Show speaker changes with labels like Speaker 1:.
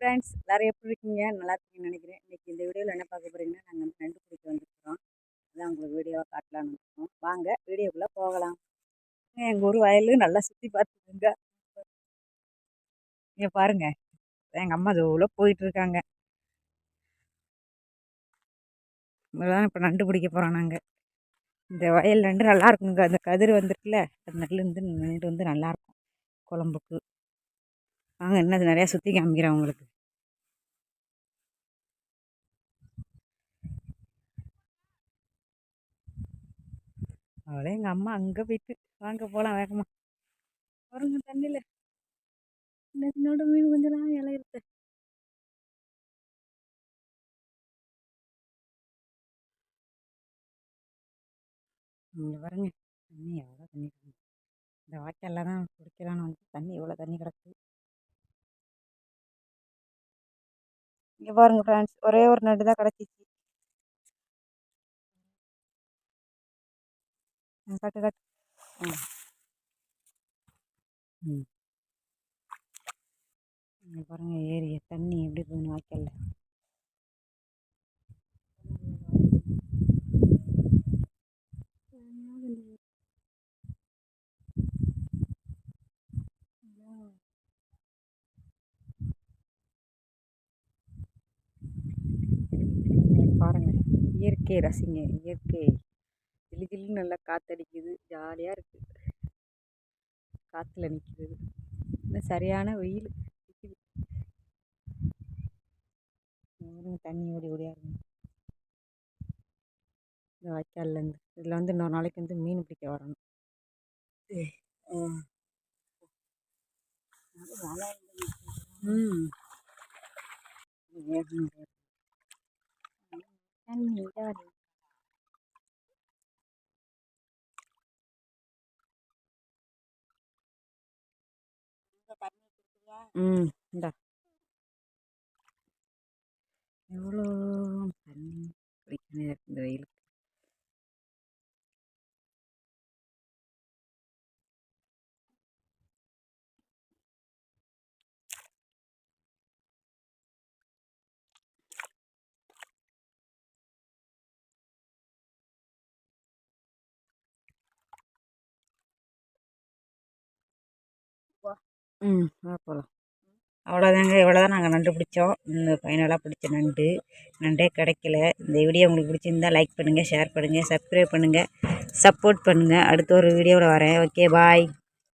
Speaker 1: Friends எல்லோரும் எப்படி இருக்கீங்க? நல்லா இருக்கீங்கன்னு நினைக்கிறேன். இன்றைக்கி இந்த வீடியோவில் என்ன பார்க்க போகிறீங்கன்னா நாங்கள் வந்து நண்டு பிடிக்க வந்துருக்கிறோம். அதான் உங்களுக்கு வீடியோவாக காட்டலான்னு இருக்கோம். வாங்க வீடியோக்குள்ளே போகலாம். எங்கள் ஊர் வயலு நல்லா சுற்றி பார்த்துக்கோங்க. இங்கே பாருங்கள் எங்கள் அம்மா அதுக்குள்ளே போயிட்டுருக்காங்க தான் இப்போ நண்டு பிடிக்க போகிறோம் நாங்கள் இந்த வயல் நண்டு நல்லா இருக்குங்க. அந்த கதிர் வந்துருக்குல்ல அந்த நெல் வந்து நண்டு வந்து நல்லாயிருக்கும் குழம்புக்கு. வாங்க என்னது? நிறையா சுற்றி காமிக்கிறேன் உங்களுக்கு. அவளே எங்கள் அம்மா அங்கே போயிட்டு வாங்க போகலாம் வேகமாக வருங்க தண்ணியில் சின்னோட மீன் கொஞ்சம் இலை இருக்கு. இங்கே பாருங்க தண்ணி எவ்வளோ தண்ணி இந்த வாய்க்காலில் தான் குடிக்கலான்னு வந்து தண்ணி எவ்வளோ தண்ணி கிடக்கு. இங்கே பாருங்க ஃப்ரெண்ட்ஸ் ஒரே ஒரு நண்டு தான் கிடச்சிச்சு. கட்டு கட்டு. ம். இங்கே பாருங்கள் ஏரி தண்ணி எப்படி போகணும் வாய்க்கல இயற்கை ரசிங்க இயற்கை. ஜிலு ஜிலுன்னு நல்லா காற்றடிக்குது ஜாலியாக இருக்குது காற்றுல நிற்கிறது இன்னும் சரியான வெயில். தண்ணி ஓடி ஓடியா இருக்கும் இந்த வாய்க்கால்லேருந்து இதில் வந்து இன்னொரு நாளைக்கு வந்து மீன் பிடிக்க வரணும். ம். தண்ணி ம் இந்தா எவ்வளோ தண்ணி ம் போகலாம் அவ்வளோதாங்க. இவ்வளோ தான் நாங்கள் நண்டு பிடிச்சோம். இந்த ஃபைனலாக பிடிச்ச நண்டு. நண்டே கிடைக்கல. இந்த வீடியோ உங்களுக்கு பிடிச்சிருந்தா லைக் பண்ணுங்கள் ஷேர் பண்ணுங்கள் சப்ஸ்கிரைப் பண்ணுங்கள் சப்போர்ட் பண்ணுங்கள் அடுத்த ஒரு வீடியோவில் வரேன். Okay bye